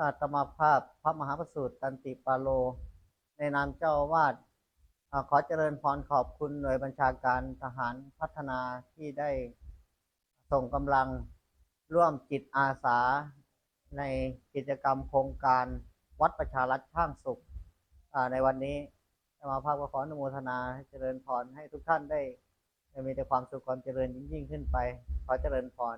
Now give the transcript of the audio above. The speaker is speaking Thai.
อาตมาภาพพระมหาประสูตรตันติปาโล ในนามเจ้าอาวาสขอเจริญพรขอบคุณหน่วยบัญชาการทหารพัฒนาที่ได้ส่งกำลังร่วมจิตอาสา ในกิจกรรมโครงการวัดประชารัฐช่างสุข ในวันนี้อาตมาภาพก็ขออนุโมทนาให้เจริญพรให้ทุกท่านได้ มีแต่ความสุขความเจริญยิ่งยิ่งขึ้นไป ขอเจริญพร